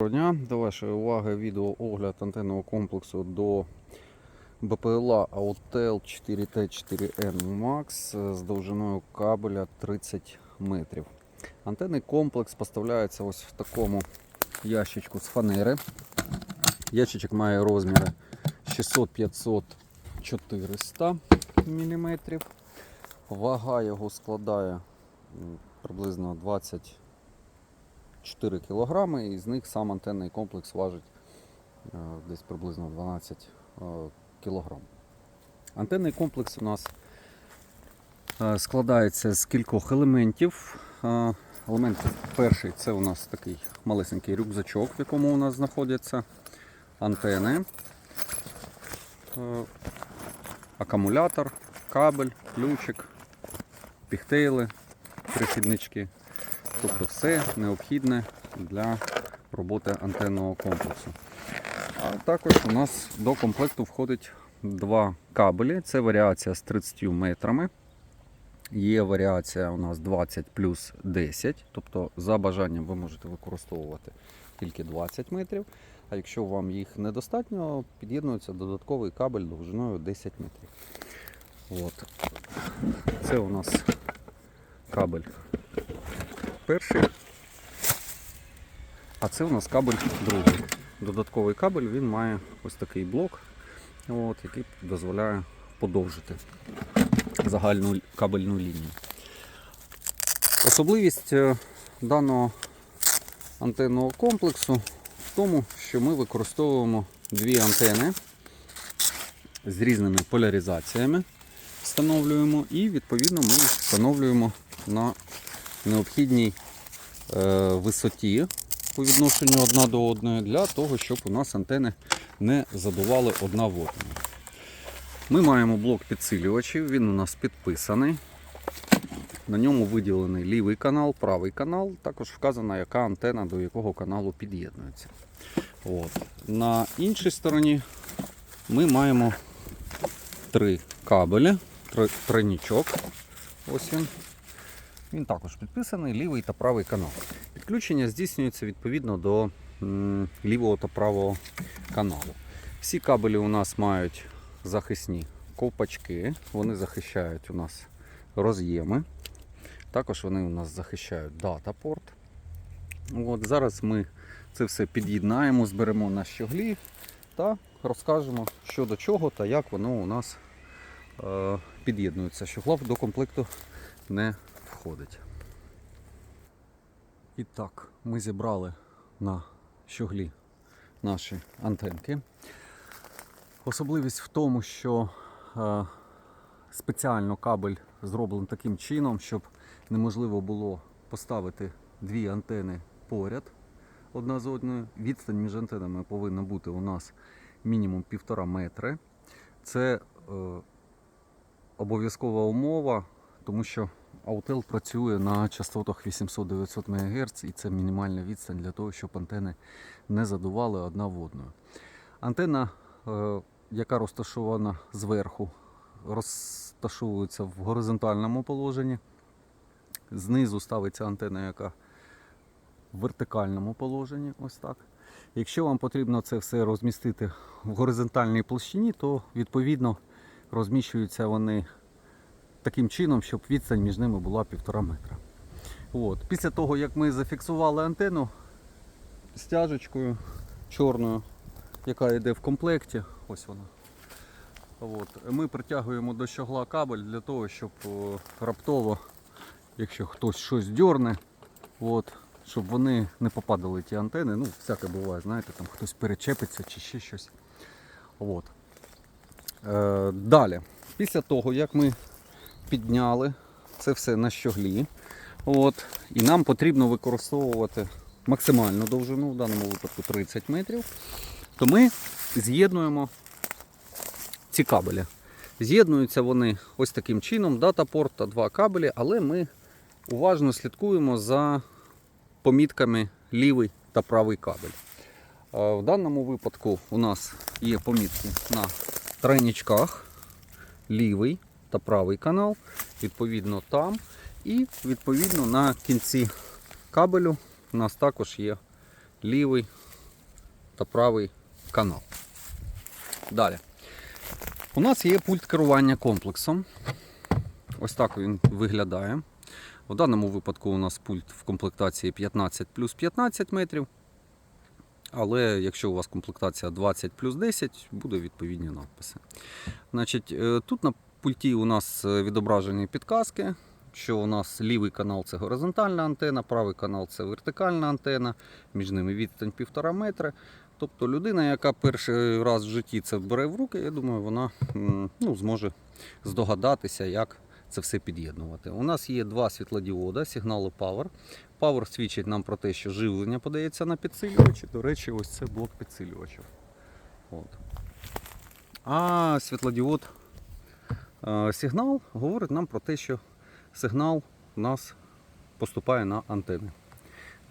Доброго дня. До вашої уваги відео огляд антенного комплексу до БПЛА Autel 4T4N Max з довжиною кабеля 30 метрів. Антенний комплекс поставляється ось в такому ящичку з фанери. Ящичок має розміри 600, 500, 400 мм. Вага його складає приблизно 20 4 кг, і з них сам антенний комплекс важить е, десь приблизно 12 кг. Антенний комплекс у нас е, складається з кількох елементів. Е, Елемент перший це у нас такий малесенький рюкзачок, в якому у нас знаходяться антени, е, акумулятор, кабель, ключик, піхтейли, прихіднички. Тобто все необхідне для роботи антенного комплексу. А також у нас до комплекту входить два кабелі. Це варіація з 30 метрами. Є варіація у нас 20 плюс 10. Тобто, за бажанням ви можете використовувати тільки 20 метрів. А якщо вам їх недостатньо, під'єднується додатковий кабель довжиною 10 метрів. От. Це у нас кабель перший. А це у нас кабель другий. Додатковий кабель він має ось такий блок, от, який дозволяє подовжити загальну кабельну лінію. Особливість е, даного антенного комплексу в тому, що ми використовуємо дві антени з різними поляризаціями, встановлюємо, і відповідно ми їх встановлюємо на необхідній е, висоті по відношенню одна до одної для того, щоб у нас антени не задували одна в одну. Ми маємо блок підсилювачів, він у нас підписаний. На ньому виділений лівий канал, правий канал, також вказано, яка антена до якого каналу під'єднується. От. На іншій стороні ми маємо три кабелі, три- тройнічок. Ось він. Він також підписаний лівий та правий канал. Підключення здійснюється відповідно до лівого та правого каналу. Всі кабелі у нас мають захисні ковпачки, вони захищають у нас роз'єми. Також вони у нас захищають датапорт. От, зараз ми це все під'єднаємо, зберемо на щоглі та розкажемо, що до чого та як воно у нас е, під'єднується. Щогла до комплекту не входить. І так, ми зібрали на щоглі наші антенки. Особливість в тому, що е, спеціально кабель зроблений таким чином, щоб неможливо було поставити дві антени поряд одна з одною. Відстань між антенами повинна бути у нас мінімум півтора метри. Це е, обов'язкова умова, тому що Autel працює на частотах 800-900 МГц і це мінімальна відстань для того, щоб антени не задували одна в одну. Антенна, е, яка розташована зверху, розташовується в горизонтальному положенні. Знизу ставиться антенна, яка в вертикальному положенні. Ось так. Якщо вам потрібно це все розмістити в горизонтальній площині, то відповідно розміщуються вони таким чином, щоб відстань між ними була півтора метра. От. Після того, як ми зафіксували антенну стяжечкою чорною, яка йде в комплекті, ось вона. От. Ми притягуємо до щогла кабель для того, щоб раптово, якщо хтось щось дьорне, от, щоб вони не попадали ті антени. Ну, всяке буває, знаєте, там хтось перечепиться чи ще щось. От. Е, далі, після того, як ми підняли це все на щоглі, от, і нам потрібно використовувати максимальну довжину, в даному випадку 30 метрів, то ми з'єднуємо ці кабелі. З'єднуються вони ось таким чином, датапорт та два кабелі, але ми уважно слідкуємо за помітками лівий та правий кабель. В даному випадку у нас є помітки на тройничках, лівий та правий канал, відповідно там. І відповідно на кінці кабелю у нас також є лівий та правий канал. Далі. У нас є пульт керування комплексом. Ось так він виглядає. У даному випадку у нас пульт в комплектації 15 плюс 15 метрів. Але якщо у вас комплектація 20 плюс 10, буде відповідні надписи. Значить, е, тут пульті у нас е, відображені підказки, що у нас лівий канал це горизонтальна антена, правий канал це вертикальна антена, між ними відстань 1,5 метри. Тобто людина, яка перший раз в житті це бере в руки, я думаю, вона ну, зможе здогадатися, як це все під'єднувати. У нас є два світлодіода, сигнали Power. Power свідчить нам про те, що живлення подається на підсилювачі. До речі, ось це блок підсилювачів. От. А світлодіод сигнал говорить нам про те, що сигнал у нас поступає на антени.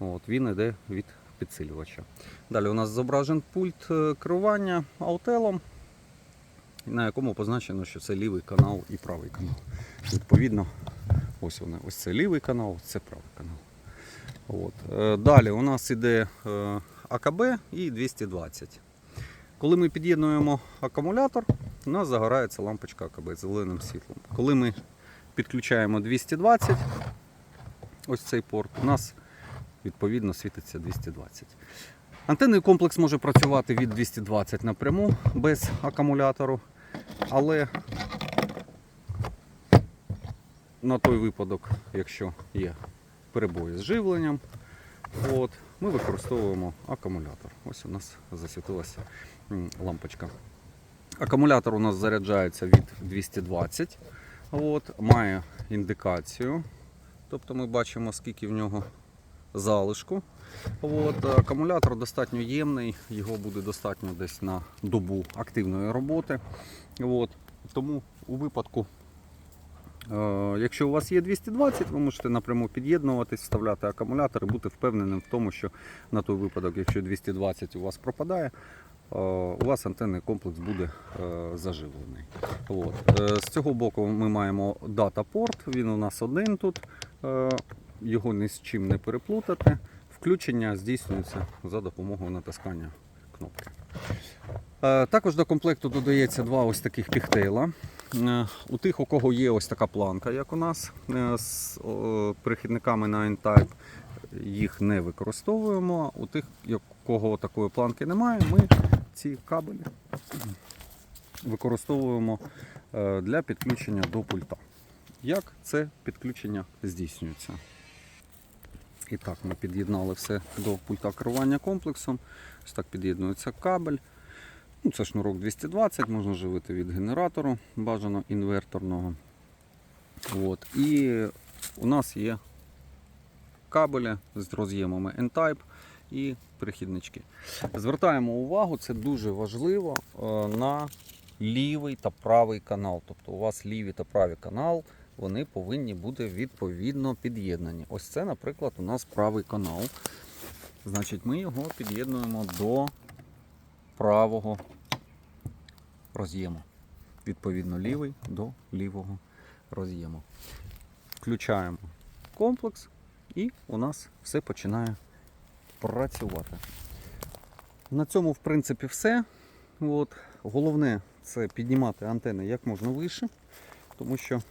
От, він йде від підсилювача. Далі у нас зображен пульт е, керування аутелом, на якому позначено, що це лівий канал і правий канал. Відповідно, ось вони. Ось це лівий канал, це правий канал. От. Е, Далі у нас іде е, АКБ і 220. Коли ми під'єднуємо акумулятор, у нас загорається лампочка АКБ зеленим світлом. Коли ми підключаємо 220, ось цей порт, у нас відповідно світиться 220. Антенний комплекс може працювати від 220 напряму без акумулятору, але на той випадок, якщо є перебої з живленням, от, ми використовуємо акумулятор. Ось у нас засвітилася лампочка. Акумулятор у нас заряджається від 220, от, має індикацію. Тобто ми бачимо, скільки в нього залишку. От, акумулятор достатньо ємний, його буде достатньо десь на добу активної роботи. От, тому у випадку, е, якщо у вас є 220, ви можете напряму під'єднуватись, вставляти акумулятор і бути впевненим в тому, що на той випадок, якщо 220 у вас пропадає, у вас антенний комплекс буде е, заживлений. От. Е, З цього боку ми маємо дата-порт, він у нас один тут, е, його ні з чим не переплутати. Включення здійснюється за допомогою натискання кнопки. Е, Також до комплекту додається два ось таких піхтейла. Е, У тих, у кого є ось така планка, як у нас, е, з о, перехідниками на N-Type, їх не використовуємо. У тих, у кого такої планки немає, ми ці кабелі використовуємо е, для підключення до пульта. Як це підключення здійснюється? І так, ми під'єднали все до пульта керування комплексом. Ось так під'єднується кабель. Ну, це шнурок 220, можна живити від генератору, бажано інверторного. От. І у нас є кабелі з роз'ємами N-Type і перехіднички. Звертаємо увагу, це дуже важливо е, на лівий та правий канал. Тобто у вас лівий та правий канал, вони повинні бути відповідно під'єднані. Ось це, наприклад, у нас правий канал. Значить, ми його під'єднуємо до правого роз'єму. Відповідно, лівий до лівого роз'єму. Включаємо комплекс і у нас все починає працювати. На цьому, в принципі, все. От. Головне це піднімати антени як можна вище, тому що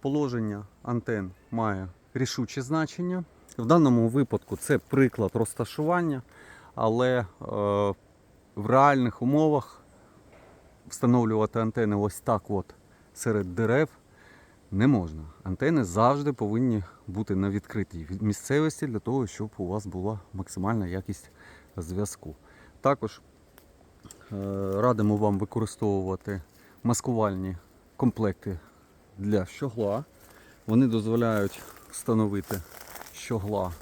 положення антен має рішуче значення. В даному випадку це приклад розташування, але е, в реальних умовах встановлювати антени ось так от серед дерев не можна. Антени завжди повинні бути на відкритій місцевості для того, щоб у вас була максимальна якість зв'язку. Також е, радимо вам використовувати маскувальні комплекти для щогла. Вони дозволяють встановити щогла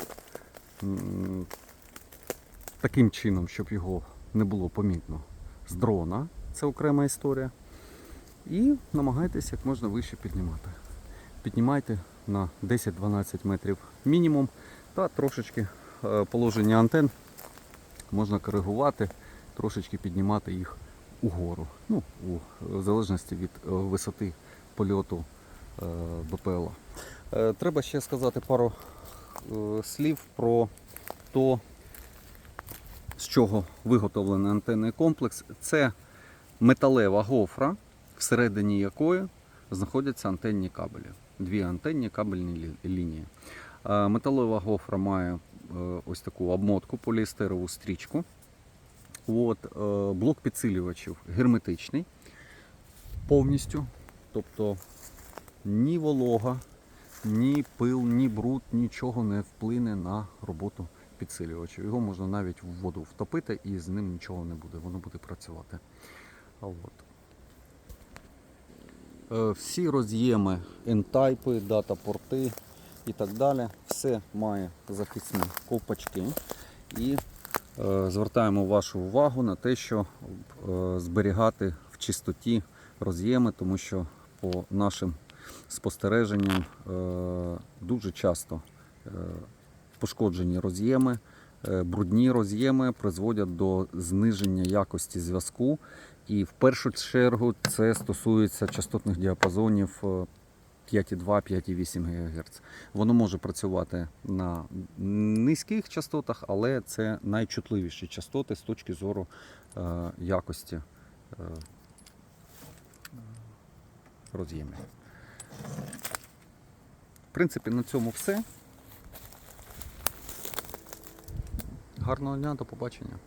таким чином, щоб його не було помітно з дрона. Це окрема історія. І намагайтеся як можна вище піднімати. Піднімайте на 10-12 метрів мінімум та трошечки е, положення антен можна коригувати, трошечки піднімати їх угору. Ну, у, в залежності від е, висоти польоту е, БПЛА. Е, Треба ще сказати пару е, слів про то, з чого виготовлений антенний комплекс, це металева гофра, всередині якої знаходяться антенні кабелі. Дві антенні кабельні лі- лінії. Е, Металева гофра має е, ось таку обмотку поліестерову стрічку. От, е, блок підсилювачів герметичний повністю. Тобто ні волога, ні пил, ні бруд, нічого не вплине на роботу підсилювача. Його можна навіть в воду втопити і з ним нічого не буде, воно буде працювати. От. Е, Всі роз'єми, N-тайпи, дата-порти і так далі, все має захисні ковпачки. І е, звертаємо вашу увагу на те, що е, зберігати в чистоті роз'єми, тому що по нашим спостереженням е, дуже часто е, пошкоджені роз'єми, е, брудні роз'єми призводять до зниження якості зв'язку. І в першу чергу це стосується частотних діапазонів е, 5,2-5,8 ГГц. Воно може працювати на низьких частотах, але це найчутливіші частоти з точки зору е, якості е, роз'ємів. В принципі, на цьому все. Гарного дня, до побачення.